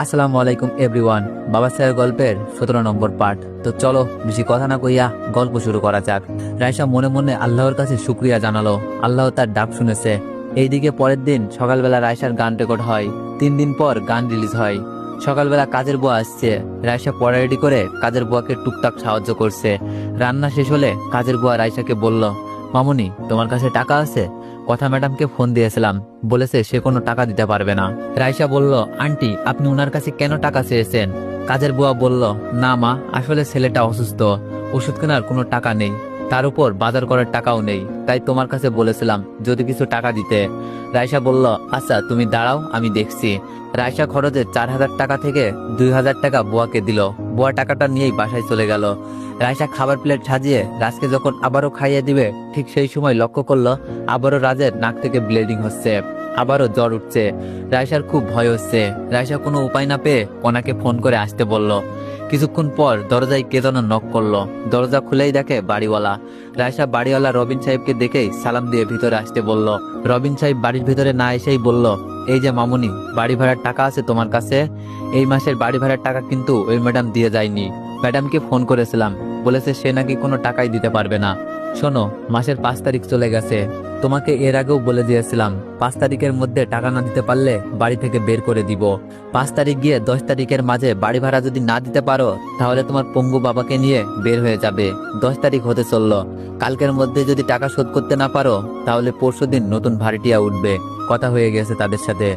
আসসালামু আলাইকুম এভরিওয়ান বাবা স্যার গল্পের সতেরো নম্বর পার্ট তো চলো, বেশি কথা না কইয়া গল্প শুরু করা যাক। রাইসা মনে মনে আল্লাহর কাছে শুক্রিয়া জানালো। আল্লাহ তার ডাক শুনেছে। এইদিকে পরের দিন সকালবেলা রাইসার গান রেকর্ড হয়। তিন দিন পর গান রিলিজ হয়। সকালবেলা কাজের বুয়া আসছে। রাইসা পড়া রেডি করে কাজের বুয়াকে টুকটাক সাহায্য করছে। রান্না শেষ হলে কাজের বুয়া রাইসাকে বলল, মামুনি, তোমার কাছে টাকা আছে? কথা ম্যাডামকে ফোন দিয়েছিলাম। বলেছে সে কোনো টাকা দিতে পারবে না। রাইসা বলল, আন্টি, আপনি ওনার কাছে কেন টাকা চেয়েছেন? কাজের বুয়া বলল, না মা, আসলে ছেলেটা অসুস্থ। ওষুধ কেনার কোনো টাকা নেই। তার উপর বাজার করার টাকাও নেই। তাই তোমার কাছে বলেছিলাম, যদি কিছু টাকা দিতে। রাইসা বলল আচ্ছা তুমি দাঁড়াও, আমি দেখছি। রাইসা খরচে চার হাজার টাকা থেকে দুই হাজার টাকা বুয়াকে দিল। বুয়া টাকাটা নিয়েই বাসায় চলে গেল। রাইসা খাবার প্লেট সাজিয়ে রাজকে যখন আবারও খাইয়ে দিবে, ঠিক সেই সময় লক্ষ্য করল, আবারও রাজের নাক থেকে ব্লিডিং হচ্ছে। আবারও জ্বর উঠছে। রাইসার খুব ভয় হচ্ছে। রাইসা কোনো উপায় না পেয়ে ওনাকে ফোন করে আসতে বলল কিছুক্ষণ পর দরজায় কে যেন নক করল। দরজা খুলেই দেখে বাড়িওয়ালা। রায়সা বাড়িওয়ালা রবিন সাহেবকে দেখেই সালাম দিয়ে ভিতরে আসতে বলল। রবিন সাহেব বাড়ির ভিতরে না এসেই বলল, এই যে মামুনি, বাড়ি ভাড়ার টাকা আছে তোমার কাছে? এই মাসের বাড়ি ভাড়ার টাকা কিন্তু ওই ম্যাডাম দিয়ে যায়নি। ম্যাডামকে ফোন করেছিলাম। বলেছে সে নাকি কোনো টাকাই দিতে পারবে না। শোনো, মাসের পাঁচ তারিখ চলে গেছে। তোমাকে এর আগেও বলে দিয়েছিলাম, পাঁচ তারিখের মধ্যে টাকা না দিতে পারলে বাড়ি থেকে বের করে দিব। পাঁচ তারিখ গিয়ে দশ তারিখের মাঝে বাড়ি ভাড়া যদি না দিতে পারো, তাহলে তোমার পঙ্গু বাবাকে নিয়ে বের হয়ে যাবে। দশ তারিখ হতে চলল। কালকের মধ্যে যদি টাকা শোধ করতে না পারো, তাহলে পরশু দিন নতুন ভাড়িটিয়া উঠবে। কথা হয়ে গেছে তাদের সাথে।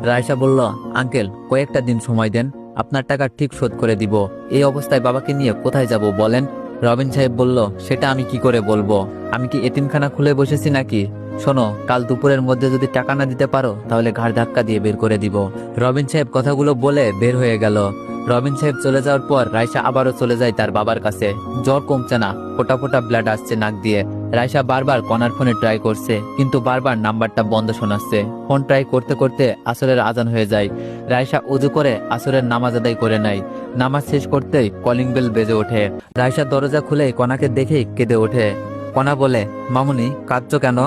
রায়সা বলল, আঙ্কেল, কয়েকটা দিন সময় দেন, আপনার টাকা ঠিক শোধ করে দিব। এই অবস্থায় বাবাকে নিয়ে কোথায় যাব বলেন? রবিন সাহেব বলল, সেটা আমি কি করে বলব? আমি কি এতিমখানা খুলে বসেছি নাকি? শোনো, কাল দুপুরের মধ্যে যদি টাকা না দিতে পারো, তাহলে ঘাড় ধাক্কা দিয়ে বের করে দিব। রবিন সাহেব কথাগুলো বলে বের হয়ে গেল। রবিন সাহেব চলে যাওয়ার পর রাইসা আবারও চলে যায় তার বাবার কাছে। জ্বর কমছে না, ফোটা ফোটা ব্লাড আসছে নাক দিয়ে। রাইসা বারবার কনার ফোনে ট্রাই করছে, কিন্তু বারবার নাম্বারটা বন্ধ শোনাচ্ছে। ফোন ট্রাই করতে করতে আসরের আজান হয়ে যায়। রাইসা উজু করে আসরের নামাজ আদায় করে নেয়। নামাজ শেষ করতেই কলিং বেল বেজে ওঠে। রাইসা দরজা খুলে কনাকে দেখেই কেঁদে ওঠে। কনা বলে, মামুনি, কাঁদছো কেন?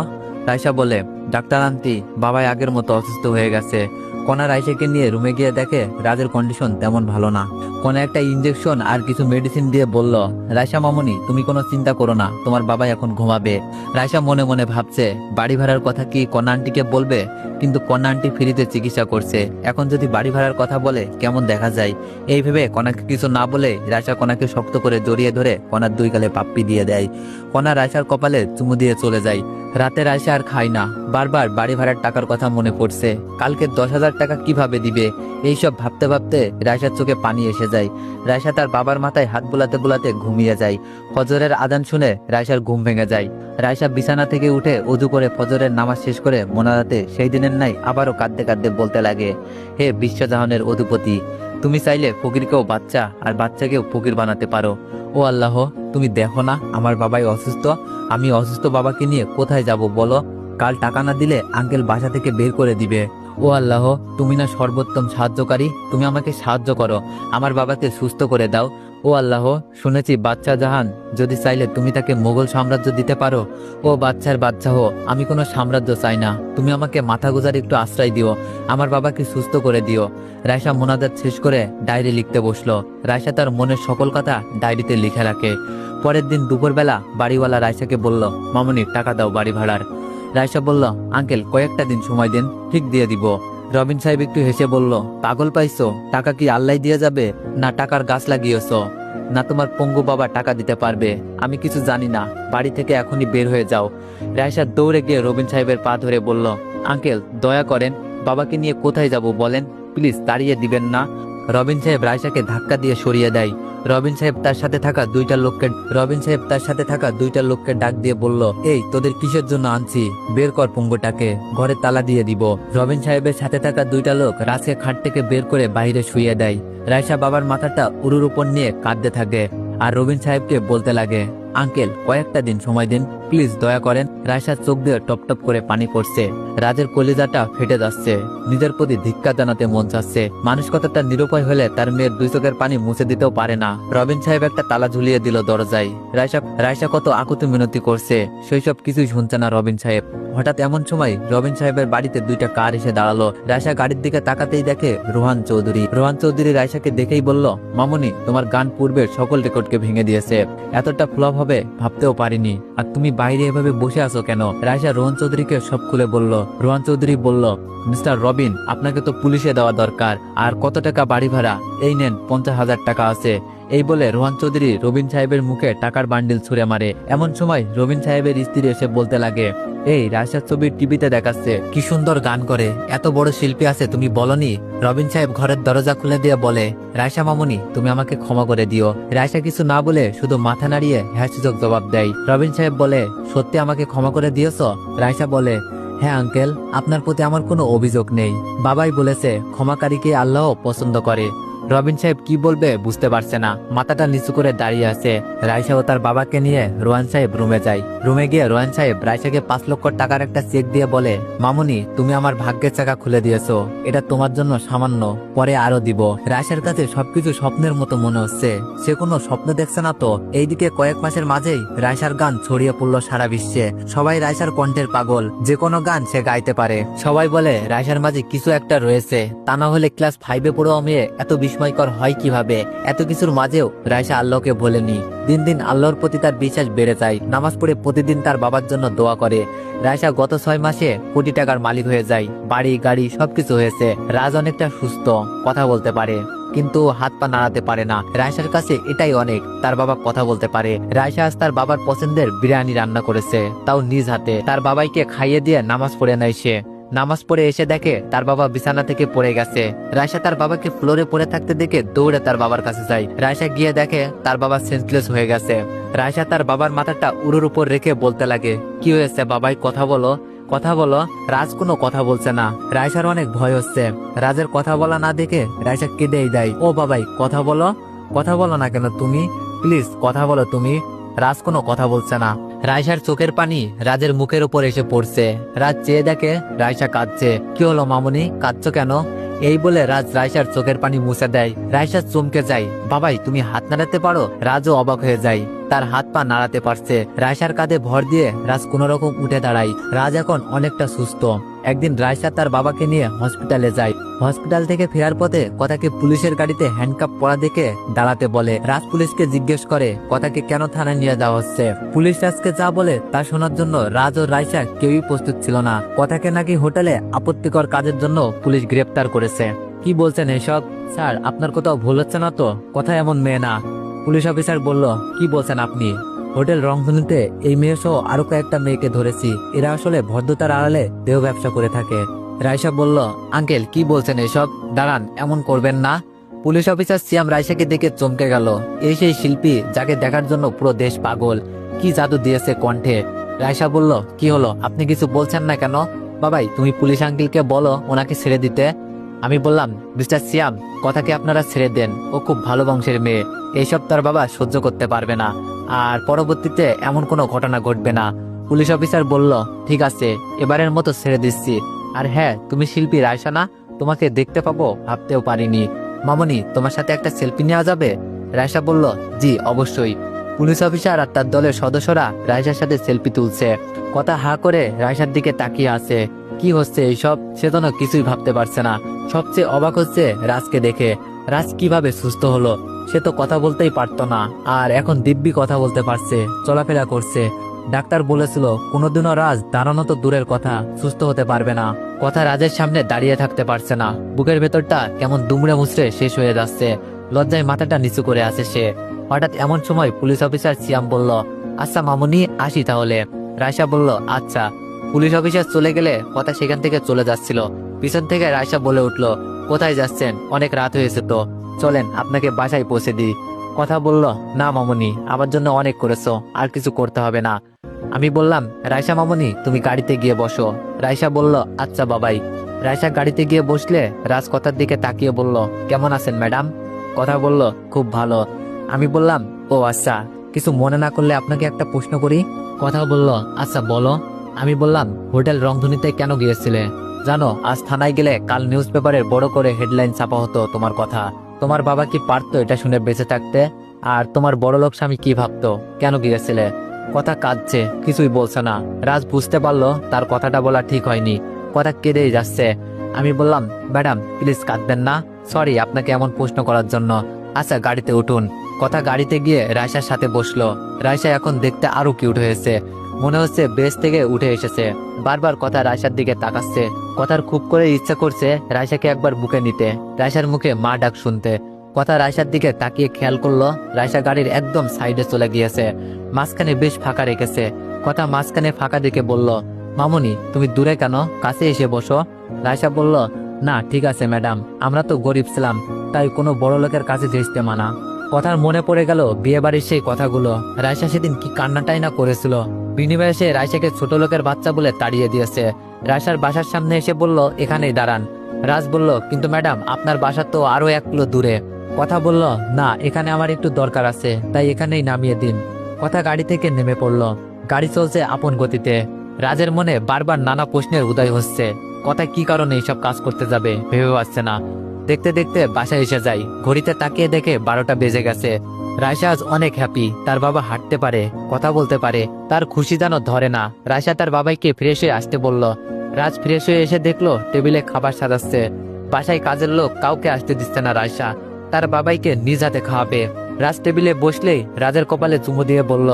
রাইসা বলে, ডাক্তার আন্টি বাবাই আগের মতো অসুস্থ হয়ে গেছে। কনা রাইসাকে নিয়ে রুমে গিয়ে দেখে রাজের কন্ডিশন তেমন ভালো না। কনা একটা ইঞ্জেকশন আর কিছু মেডিসিন দিয়ে বলল, রাইসা মামনি, তুমি কোনো চিন্তা করো না, তোমার বাবা এখন ঘুমাবে। রাইসা মনে মনে ভাবছে, বাড়ি ভাড়ার কথা কি কনা আন্টিকে বলবে? কিন্তু কন্যা আন্টি ফ্রিতে চিকিৎসা করছে। এখন যদি বাড়ি ভাড়ার কথা বলে, কেমন দেখা যায়? এই ভেবে কনাকে কিছু না বলে রাজা কনাকে শক্ত করে জড়িয়ে ধরে কনার দুই গালে পাপ্পি দিয়ে দেয়। কনা রায়সার কপালে চুমু দিয়ে চলে যায়। রাতে রায়সা আর খায় না। বারবার বাড়ি ভাড়ার টাকার কথা মনে পড়ছে। কালকে দশ হাজার টাকা কীভাবে দিবে? এইসব ভাবতে ভাবতে রায়সার চোখে পানি এসে যায়। রায়সা তার বাবার মাথায় হাত বোলাতে বোলাতে ঘুমিয়ে যায়। ফজরের আদান শুনে রায়সার ঘুম ভেঙে যায়। রায়সা বিছানা থেকে উঠে উজু করে ফজরের নামাজ শেষ করে মোনাজাতে সেই দিনের নাই আবারও কাঁদতে কাঁদতে বলতে লাগে, হে বিশ্বজাহানের অধিপতি, তুমি চাইলে ফকিরকেও বাচ্চা আর বাচ্চাকেও ফকির বানাতে পারো। ও আল্লাহ, তুমি দেখো না, আমার বাবাই অসুস্থ আমি অসুস্থ বাবাকে নিয়ে কোথায় যাব বলো? কাল টাকা না দিলে আঙ্কেল বাসা থেকে বের করে দিবে। ও আল্লাহ, তুমি না সর্বোত্তম সাহায্যকারী। তুমি আমাকে সাহায্য করো। আমার বাবাকে সুস্থ করে দাও। ও আল্লাহ, শুনেছি বাচ্চা জাহান, যদি চাইলে তুমি তাকে মোগল সাম্রাজ্য দিতে পারো। ও বাচ্চার বাচ্চা হো আমি কোনো সাম্রাজ্য চাই না। তুমি আমাকে মাথা গুজার একটু আশ্রয় দিও, আমার বাবাকে সুস্থ করে দিও। রায়সা মোনাজাত শেষ করে ডায়েরি লিখতে বসল। রায়সা তার মনের সকল কথা ডায়েরিতে লিখে রাখে। পরের দিন দুপুরবেলা বাড়িওয়ালা রায়সাকে বলল, মামনি, টাকা দাও বাড়ি ভাড়ার। রায়সা বলল, আঙ্কেল, কয়েকটা দিন সময় দিন, ঠিক দিয়ে দিব। রবিন সাহেব একটু হেসে বলল, পাগল পাইছো? টাকা কি আল্লাহ দিয়ে যাবে? না টাকার গাছ লাগিয়েছ। না তোমার পঙ্গু বাবা টাকা দিতে পারবে। আমি কিছু জানি না। বাড়ি থেকে এখনই বের হয়ে যাও। রায়সা দৌড়ে গিয়ে রবিন সাহেবের পা ধরে বলল, আঙ্কেল, দয়া করেন। বাবাকে নিয়ে কোথায় যাব বলেন? প্লিজ তাড়িয়ে দিবেন না। রবিন সাহেব রায়সাকে ধাক্কা দিয়ে সরিয়ে দেয়। রবিন সাহেব তার সাথে থাকা দুইটা লোককে, রবিন সাহেব তার সাথে থাকা দুইটা লোককে ডাক দিয়ে বলল, এই, তোদের কিসের জন্য আনছি? বের কর পঙ্গুটাকে, ঘরে তালা দিয়ে দিব। রবিন সাহেবের সাথে থাকা দুইটা লোক রাজকে খাট থেকে বের করে বাইরে শুয়ে দেয়। রায়সা বাবার মাথাটা উরুর উপর নিয়ে কাঁদতে থাকে। আর রবিন সাহেবকে বলতে লাগে, আঙ্কেল, কয়েকটা দিন সময় দিন, প্লিজ দয়া করেন রায়সার চোখ দিয়ে টপ টপ করে পানি পড়ছে। রাজের কলিজাটা ফেটে যাচ্ছে। নিজের প্রতি ধিক্কা জানাতে মন চাচ্ছে। মানুষ কথাটা নিরুপায় হলে তার মেয়ের দুই চোখের পানি মুছে দিতেও পারে না। রবিন সাহেব একটা তালা ঝুলিয়ে দিল দরজায়। রায়সা রায়সা কত আকুতি মিনতি করছে। সেই সব কিছুই শুনছে না রবিন সাহেব। হঠাৎ এমন সময় রবিন সাহেবের বাড়িতে দুইটা কার এসে দাঁড়াল। রায়সা গাড়ির দিকে তাকাতেই দেখে রোহান চৌধুরী। রোহান চৌধুরী রায়সাকে দেখেই বলল, মামনি, তোমার গান পূর্বের সকল রেকর্ডকে ভেঙে দিয়েছে। এতটা ফ্লপ হবে, ভাবতেও পারিনি। আর তুমি বাইরে এভাবে বসে আছো কেন? রায়সা রোহন চৌধুরীকে সব খুলে বলল। রোহান চৌধুরী বলল, মিস্টার রবিন, আপনাকে তো পুলিশে দেওয়া দরকার। আর কত টাকা বাড়ি ভাড়া? এই নেন, পঞ্চাশ হাজার টাকা আছে। এই বলে রোহান চৌধুরী রবিন সাহেবের মুখে টাকার বান্ডিল ছুঁড়ে মারে। এমন সময় রবিন সাহেবের স্ত্রী এসে বলতে লাগে এই রায়সার ছবির টিভিতে দেখাচ্ছে কি সুন্দর গান করে। এত বড় শিল্পী আছে, তুমি বলনি? রবিন সাহেব ঘরের দরজা খুলে দিয়ে বলে রায়সা মামুনি, তুমি আমাকে ক্ষমা করে দিও। রায়সা কিছু না বলে শুধু মাথা নাড়িয়ে হ্যাঁ জবাব দেয়। রবিন সাহেব বলে, সত্যি আমাকে ক্ষমা করে দিয়েছ? রায়সা বলে হ্যাঁ আঙ্কেল, আপনার প্রতি আমার কোনো অভিযোগ নেই। বাবাই বলেছে, ক্ষমাকারীকে আল্লাহ পছন্দ করে। রবিন সাহেব কি বলবে বুঝতে পারছে না। মাথাটা নিচু করে দাঁড়িয়ে আছে। রায়সা ও তার বাবাকে নিয়ে রোহান সাহেব রুমে যায়। রুমে গিয়ে রোহান সাহেব রায়সাকে পাঁচ লক্ষ টাকার একটা চেক দিয়ে বলে, মামুনি, তুমি আমার ভাগ্যের চাকা খুলে দিয়েছ। এটা তোমার জন্য সামান্য, পরে আরও দিব। রায়সার কাছে সবকিছু স্বপ্নের মতো মনে হচ্ছে। সে কোনো স্বপ্ন দেখছে না তো। এইদিকে কয়েক মাসের মাঝেই রায়সার গান ছড়িয়ে পড়ল সারা বিশ্বে। সবাই রায়সার কণ্ঠের পাগল। যে কোনো গান সে গাইতে পারে। সবাই বলে রায়সার মাঝে কিছু একটা রয়েছে। তা না হলে ক্লাস ফাইভে পড়ো মেয়ে এত বিস্ময়কর হয় কীভাবে? এত কিছুর মাঝেও রায়সা আল্লাহকে বলেনি দিন দিন আল্লাহর প্রতি তার বিশ্বাস বেড়ে যায়। নামাজ পড়ে প্রতিদিন তার বাবার জন্য দোয়া করে। রায়সা গত ছয় মাসে কোটি টাকার মালিক হয়ে যায়। বাড়ি, গাড়ি সবকিছু হয়েছে। রাজ অনেকটা সুস্থ, কথা বলতে পারে। কিন্তু হাত পা নাড়াতে পারে না। রায়সার কাছে এটাই অনেক, তার বাবা কথা বলতে পারে। রায়সা আজ তার বাবার পছন্দের বিরিয়ানি রান্না করেছে, তাও নিজ হাতে। তার বাবাইকে খাইয়ে দিয়ে নামাজ পড়ে নেয় সে। নামাজ পড়ে এসে দেখে তার বাবা বিছানা থেকে পড়ে গেছে। রায়সা তার বাবাকে ফ্লোরে পড়ে থাকতে দেখে দৌড়ে তার বাবার কাছে যায়। রায়সা গিয়ে দেখে তার বাবা সেন্সলেস হয়ে গেছে। রায়সা তার বাবার মাথাটা উড়োর উপর রেখে বলতে লাগে, কি হয়েছে বাবাই, কথা বলো কথা বলো, রাজ কোনো কথা বলছে না। রায়সার অনেক ভয় হচ্ছে। রাজের কথা বলা না দেখে রায়সা কেঁদেই দেয়, ও বাবাই, কথা বলো কথা বলো না কেন তুমি? প্লিজ, কথা বলো তুমি। রাজ কোনো কথা বলছে না। রায়সার চোখের পানি রাজের মুখের উপর এসে পড়ছে। রাজ চেয়ে দেখে রায়সা কাঁদছে। কি হলো মামুনি? কাঁদছো কেন? এই বলে রাজ রায়সার চোখের পানি মুছে দেয়। রায়সা চমকে যায়, বাবাই, তুমি হাত নাড়াতে পারো? রাজও অবাক হয়ে যায়, তার হাত পা নাড়াতে পারছে। রায়সার কাঁধে ভর দিয়ে রাজ কোনোরকম উঠে দাঁড়ায়। রাজ এখন অনেকটা সুস্থ। একদিন রায়সা তার বাবাকে নিয়ে হসপিটালে যায়। হসপিটাল থেকে ফেরার পথে কথাকে পুলিশের গাড়িতে হ্যান্ডকাপ পরা দেখে দাঁড়াতে বলে, রাজ পুলিশকে জিজ্ঞেস করে কথাকে কেন থানায় নিয়ে যাওয়া হচ্ছে? পুলিশ রাজকে যা বলে তা শোনার জন্য রাজ ও রায়সা কেউই প্রস্তুত ছিল না। কথাকে নাকি হোটেলে আপত্তিকর কাজের জন্য পুলিশ গ্রেপ্তার করেছে। কি বলছেন এসব? স্যার, আপনার কোথাও ভুল হচ্ছে না তো? কথা এমন মেয়ে না। পুলিশ অফিসার বলল, কি বলছেন আপনি? হোটেল রংধনুতে এই মেয়ে সহ আরও কয়েকটা মেয়েকে ধরেছি। এরা আসলে ভদ্রতার আড়ালে দেহ ব্যবসা করে থাকে। রাইসা বলল, আঙ্কেল, কি বলছেন এসব? দাঁড়ান, এমন করবেন না। পুলিশ অফিসার সিয়াম রাইসাকে দেখে চমকে গেল। এই সেই শিল্পী যাকে দেখার জন্য পুরো দেশ পাগল। কি জাদু দিয়েছে কণ্ঠে? রাইসা বলল, কি হলো? আপনি কিছু বলছেন না কেন? বাবাই, তুমি পুলিশ আঙ্কেলকে বলো, ওনাকে ছেড়ে দিতে। আমি বললাম, মিস্টার সিয়াম কথাকে আপনারা ছেড়ে দেন? ও খুব ভালো বংশের মেয়ে। এইসব তার বাবা সহ্য করতে পারবে না। আর পরবর্তীতে এমন কোনো ঘটনা ঘটবে না। পুলিশ অফিসার বলল, ঠিক আছে, এবারের মতো ছেড়ে দিচ্ছি। আর হ্যাঁ তুমি শিল্পী রায়সা না তোমাকে দেখতে পাবো, ভাবতেও পারিনি। মামনি, তোমার সাথে একটা সেলফি নেওয়া যাবে? রায়সা বলল, জি, অবশ্যই। পুলিশ অফিসার আর তার দলের সদস্যরা রায়সার সাথে সেলফি তুলছে। কথা হা করে রায়সার দিকে তাকিয়ে আছে। কি হচ্ছে এইসব সে যেন কিছুই ভাবতে পারছে না। সবচেয়ে অবাক হচ্ছে রাজকে দেখে। রাজ কীভাবে সুস্থ হলো, সে তো কথা বলতেই পারতো না। আর এখন দিব্যি কথা বলতে পারছে, চলাফেরা করছে। ডাক্তার বলেছিল, কোনোদিনও রাজ দাঁড়ানো তো দূরের কথা, সুস্থ হতে পারবে না। কথা রাজের সামনে দাঁড়িয়ে থাকতে পারছে না। বুকের ভেতরটা কেমন দুমড়ে মুচড়ে শেষ হয়ে যাচ্ছে। লজ্জায় মাথাটা নিচু করে আছে সে। হঠাৎ এমন সময় পুলিশ অফিসার সিয়াম বলল আচ্ছা মামুনি, আসি তাহলে। রায়সা বলল আচ্ছা। পুলিশ অফিসার চলে গেলে কথা সেখান থেকে চলে যাচ্ছিল। পিছন থেকে রায়সা বলে উঠল, কোথায় যাচ্ছেন? অনেক রাত হয়েছে তো। চলেন, আপনাকে বাসায় পৌঁছে দিই। কথা বলল, না মামনি, আমার জন্য অনেক করেছ, আর কিছু করতে হবে না। আমি বললাম, রায়সা মামনি, তুমি গাড়িতে গিয়ে বসো। রায়সা বলল আচ্ছা বাবাই। রায়সা গাড়িতে গিয়ে বসলে রাজ কথার দিকে তাকিয়ে বলল, কেমন আছেন ম্যাডাম? কথা বলল, খুব ভালো। আমি বললাম, ও আচ্ছা কিছু মনে না করলে আপনাকে একটা প্রশ্ন করি? কথা বলল আচ্ছা বলো। আমি বললাম, হোটেল রংধনুতে কেন গিয়েছিলে? জানো, আজ থানায় গেলে কাল নিউজ পেপারের বড় করে হেডলাইন ছাপা হতো তোমার কথা। তোমার বাবা কি পারতো এটা শুনে বেঁচে থাকতে? আর তোমার বড় লোক স্বামী কি ভাবতো? কেন গিয়েছিলে? কথা কাঁদছে, কিছুই বলছে না। রাজ বুঝতে পারল, তার কথাটা বলা ঠিক হয়নি। কথা কেঁদেই যাচ্ছে। আমি বললাম, ম্যাডাম, প্লিজ কাঁদবেন না। সরি, আপনাকে এমন প্রশ্ন করার জন্য। আচ্ছা গাড়িতে উঠুন। কথা গাড়িতে গিয়ে রায়সার সাথে বসল। রায়সা এখন দেখতে আরও কিউট হয়েছে। মনে হচ্ছে বেস থেকে উঠে এসেছে। বারবার কথা রায়সার দিকে তাকাচ্ছে। কথার খুব করে ইচ্ছা করছে রায়সাকে একবার বুকে নিতে। রায়সার মুখে মা ডাক শুনতে। কথা রায়সার দিকে তাকিয়ে খেয়াল করল রায়সা গাড়ির একদম সাইডে চলে গিয়েছে। মাঝখানে বেশ ফাঁকা রেখেছে। কথা মাঝখানে ফাঁকা দেখে বলল, মামুনি, তুমি দূরে কেন? কাছে এসে বসো। রায়সা বলল, না, ঠিক আছে, ম্যাডাম। আমরা তো গরিব ছিলাম, তাই কোনো বড় লোকের কাছে যেতে মানা। কথার মনে পড়ে গেল বিয়ে বাড়ির সেই কথাগুলো। রায়সা সেদিন কি কান্নাটাই না করেছিল। বিনিময়ে সে রায়সাকে ছোট লোকের বাচ্চা বলে তাড়িয়ে দিয়েছে। রায়সার বাসার সামনে এসে বলল, এখানেই দাঁড়ান। রাজ বলল, কিন্তু ম্যাডাম, আপনার বাসা তো আরও এক কিলো দূরে। কথা বলল, না, এখানে আমার একটু দরকার আছে, তাই এখানেই নামিয়ে দিন। কথা গাড়ি থেকে নেমে পড়ল। গাড়ি চলছে আপন গতিতে। রাজের মনে বারবার নানা প্রশ্নের উদয় হচ্ছে। কথা কি কারণে এইসব কাজ করতে যাবে ভেবে পাচ্ছে না। দেখতে দেখতে বাসায় এসে যাই। ঘড়িতে তাকিয়ে দেখে বারোটা বেজে গেছে। রায়সা আজ অনেক হ্যাপি তার বাবা হাঁটতে পারে, কথা বলতে পারে। তার খুশি যেন ধরে না। রায়সা তার বাবাইকে ফ্রেশ হয়ে আসতে বলল। রাজ ফ্রেশ হয়ে এসে দেখল টেবিলে খাবার সাজাচ্ছে। বাসায় কাজের লোক কাউকে আসতে দিচ্ছে না রায়সা তার বাবাইকে নিজ হাতে খাওয়াবে। রাজ টেবিলে বসলেই রাজের কপালে চুমু দিয়ে বলল,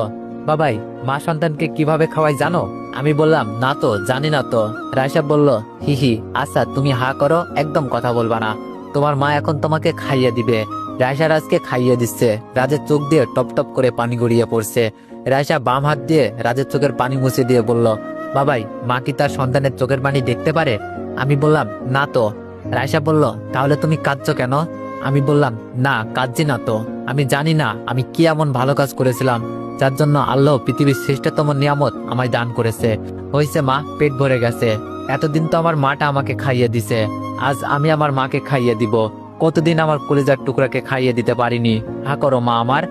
বাবাই, মা সন্তানকে কীভাবে খাওয়াই জানো? আমি বললাম, না তো, জানি না তো। রায়সা বলল, হি হি আচ্ছা তুমি হা করো, একদম কথা বলবা না। তোমার মা এখন তোমাকে খাইয়ে দিবে। রায়সা রাজকে খাইয়ে দিচ্ছে। রাজের চোখ দিয়ে টপ টপ করে পানি গড়িয়ে পড়ছে। রায়সা বাম হাত দিয়ে রাজের চোখের পানি মুছে দিয়ে বলল, বাবাই, মা কি তার সন্তানের চোখের পানি দেখতে পারে? আমি বললাম, না তো। রায়সা বলল, তাহলে তুমি কাঁদছো কেন? আমি বললাম, না, কাঁদছি না তো। আমি জানি না, আমি কি এমন ভালো কাজ করেছিলাম? যার জন্য আল্লাহ পৃথিবীর শ্রেষ্ঠতম নিয়ামত আমায় দান করেছে। হয়েছে মা, পেট ভরে গেছে। এতদিন তো আমার মাটা আমাকে খাইয়ে দিছে। আজ আমি আমার মাকে খাইয়ে দিব। কতদিন আমার কলেজার টুকরাকে খাইয়ে দিতে পারিনি। হা করো মা আমার।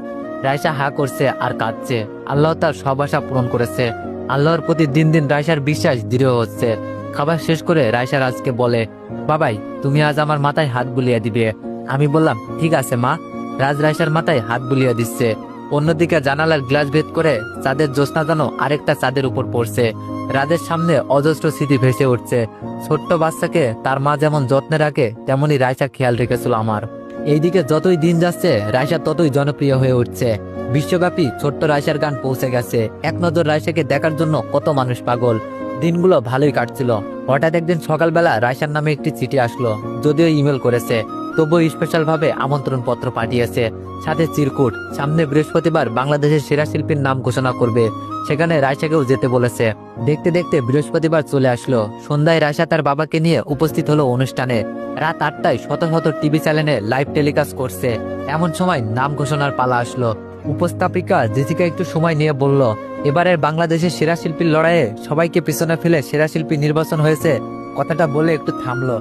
রায়সা হা করছে আর কাঁদছে। আল্লাহ তার সব আশা পূরণ করেছে। আল্লাহর প্রতি দিন দিন রায়সার বিশ্বাস দৃঢ় হচ্ছে। খাবার শেষ করে রায়সা রাজকে বলে, বাবাই, তুমি আজ আমার মাথায় হাত বুলিয়ে দিবে। আমি বললাম, ঠিক আছে মা। রাজ রায়সার মাথায় হাত বুলিয়ে দিচ্ছে। অন্যদিকে জানালার গ্লাস ভেদ করে চাঁদের জ্যোৎস্না যেন আরেকটা চাঁদের উপর পড়ছে। রাজের সামনে অজস্র স্মৃতি ভেসে উঠছে। ছোট্ট বাচ্চাকে তার মা যেমন যত্নে রাখে, তেমনই রায়সা খেয়াল রেখেছিল আমার। এইদিকে যতই দিন যাচ্ছে রায়সা ততই জনপ্রিয় হয়ে উঠছে। বিশ্বব্যাপী ছোট্ট রায়সার গান পৌঁছে গেছে। এক নজর রায়সাকে দেখার জন্য কত মানুষ পাগল। দিনগুলো ভালোই কাটছিল। হঠাৎ একদিন সকালবেলা রায়সার নামে একটি চিঠি আসলো, যদিও ইমেল করেছে। তবুও স্পেশাল ভাবে আমন্ত্রণ পত্র পাঠিয়েছে। সাথে চিরকুট, সামনে বৃহস্পতিবার বাংলাদেশের সেরা শিল্পীর নাম ঘোষণা করবে। সেখানে রায়সাকেও যেতে বলেছে। দেখতে দেখতে বৃহস্পতিবার চলে আসলো। সন্ধ্যায় রায়সা তার বাবাকে নিয়ে উপস্থিত হলো অনুষ্ঠানে। রাত আটটায় শত শত টিভি চ্যানেলে লাইভ টেলিকাস্ট করছে। এমন সময় নাম ঘোষণার পালা আসলো। উপস্থাপিকা জেসিকা একটু সময় নিয়ে বলল, এবারের বাংলাদেশের সেরা শিল্পীর লড়াইয়ে সবাইকে পিছনে ফেলে সেরা শিল্পী নির্বাচন হয়েছে। কথাটা বলে একটু থামলো।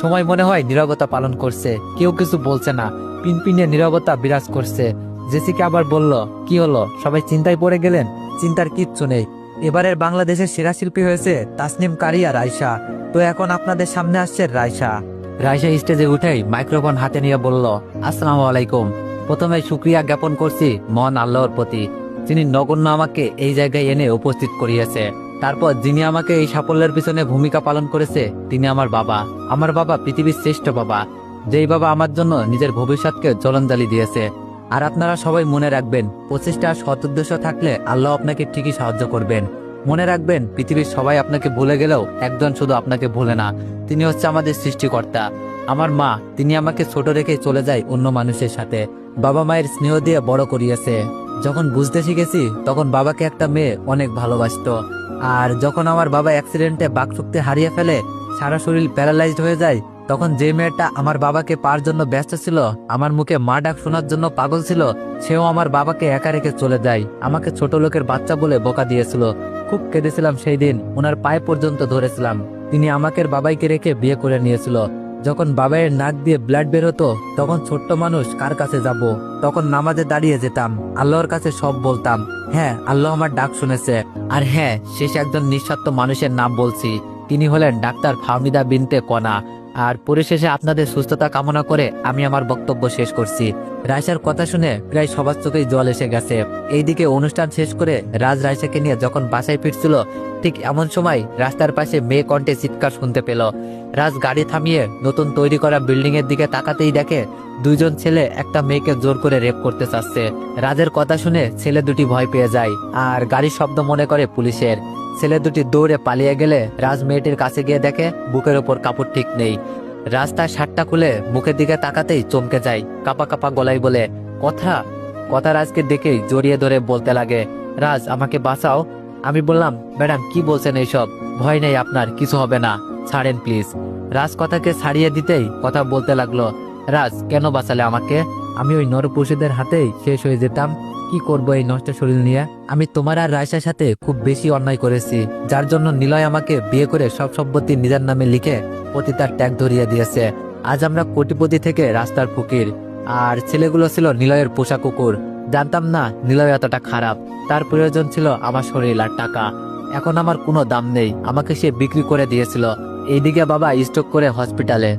সময় মনে হয় নীরবতা পালন করছে, কেউ কিছু বলছে না, পিনপিনে নীরবতা বিরাজ করছে। জেসিকা আবার বলল, কি হলো? সবাই চিন্তায় পড়ে গেলেন? চিন্তার কিচ্ছু নেই। এবারের বাংলাদেশের সেরা শিল্পী হয়েছে তাসনিম কারি আর রায়সা তো এখন আপনাদের সামনে আসছে রায়সা রায়সা স্টেজে উঠেই মাইক্রোফোন হাতে নিয়ে বলল, আসসালামু আলাইকুম। প্রথমে শুক্রিয়া জ্ঞাপন করছি মহান আল্লাহর প্রতি, যিনি নগণ্য আমাকে এই জায়গায় এনে উপস্থিত করিয়েছে। তারপর যিনি আমাকে এই সাফল্যের পিছনে ভূমিকা পালন করেছে, তিনি আমার বাবা। আমার বাবা পৃথিবীর শ্রেষ্ঠ বাবা, যেই বাবা আমার জন্য নিজের ভবিষ্যৎকে জলঞ্জালি দিয়েছে। আর আপনারা সবাই মনে রাখবেন প্রচেষ্টা সৎ উদ্দেশ্য থাকলে আল্লাহ আপনাকে ঠিকই সাহায্য করবেন। মনে রাখবেন, পৃথিবীর সবাই আপনাকে ভুলে গেলেও একজন শুধু আপনাকে ভুলে না, তিনি হচ্ছে আমাদের সৃষ্টিকর্তা। আমার মা, তিনি আমাকে ছোট রেখে চলে যায় অন্য মানুষের সাথে। বাবা মায়ের স্নেহ দিয়ে বড় করিয়েছে। যখন বুঝতে শিখেছি, তখন বাবাকে একটা মেয়ে অনেক ভালোবাসতো। আর যখন আমার বাবা অ্যাক্সিডেন্টে বাকশক্তি হারিয়ে ফেলে, সারা শরীর প্যারালাইজড হয়ে যায়, তখন যে মেয়েটা আমার বাবাকে পার জন্য ব্যস্ত ছিল, আমার মুখে মা ডাক শোনার জন্য পাগল ছিল, সেও আমার বাবাকে একা রেখে চলে যায়। আমাকে ছোট লোকের বাচ্চা বলে বোকা দিয়েছিল। খুব কেঁদেছিলাম সেই দিন ওনার পায়ে পর্যন্ত ধরেছিলাম। তিনি আমাকে বাবাইকে রেখে বিয়ে করে নিয়েছিল। যখন বাবাইয়ের নাক দিয়ে ব্লাড বের হতো, তখন ছোট্ট মানুষ কার কাছে যাব? তখন নামাজে দাঁড়িয়ে যেতাম, আল্লাহর কাছে সব বলতাম হ্যাঁ আল্লাহ আমার ডাক শুনেছে। আর হ্যাঁ শেষ একজন নিঃস্বার্থ মানুষের নাম বলছি। তিনি হলেন ডাক্তার ফাহমিদা বিনতে কনা। আর পরিশেষে আপনাদের সুস্থতা কামনা করে আমি আমার বক্তব্য শেষ করছি। রায়সার কথা শুনে প্রায় সবার চোখেই জল এসে গেছে। এইদিকে অনুষ্ঠান শেষ করে রাজ রায়সাকে নিয়ে যখন বাসায় ফিরছিল, ঠিক এমন সময় রাস্তার পাশে মেয়ে কণ্ঠে চিৎকার শুনতে পেল। রাজ গাড়ি থামিয়ে নতুন তৈরি করা বিল্ডিং এর দিকে তাকাতেই দেখে দুইজন ছেলে একটা মেয়েকে জোর করে রেপ করতে চাচ্ছে। রাজের কথা শুনে ছেলে দুটি ভয় পেয়ে যায়, আর গাড়ির শব্দ মনে করে পুলিশের। ছেলে দুটি দৌড়ে পালিয়ে গেলে রাজ মেয়েটির কাছে গিয়ে দেখে বুকের ওপর কাপড় ঠিক নেই। রাস্তায় শার্টটা খুলে মুখের দিকে তাকাতেই চমকে যায়, কাপা কাপা গলায় বলে, কথা? কথা রাজকে দেখেই জড়িয়ে ধরে বলতে লাগে, রাজ, আমাকে বাঁচাও। আমি বললাম, ম্যাডাম, কি বলছেন এইসব? ভয় নেই আপনার, কিছু হবে না। ছাড়েন প্লিজ। রাজ কথাকে ছাড়িয়ে দিতেই কথা বলতে লাগল, রাজ, কেন বাঁচালে আমাকে? আমি ওই নরপুরুষদের হাতেই শেষ হয়ে যেতাম। কি করব এই নষ্ট শরীর নিয়ে? আমি তোমার আর রায়সার সাথে খুব বেশি অন্যায় করেছি, যার জন্য নিলয় আমাকে বিয়ে করে সব সম্পত্তি নিজের নামে লিখে পতিতার ট্যাগ ধরিয়ে দিয়েছে। আজ আমরা কোটিপতি থেকে রাস্তার ফকির। আর ছেলেগুলো ছিল নিলয়ের পোষা কুকুর। জানতাম না নিলয় এতটা খারাপ। তার প্রয়োজন ছিল আমার শরীর আর টাকা। এখন আমার কোনো দাম নেই। আমাকে সে বিক্রি করে দিয়েছিল। এইদিকে বাবা স্ট্রোক করে হসপিটালে।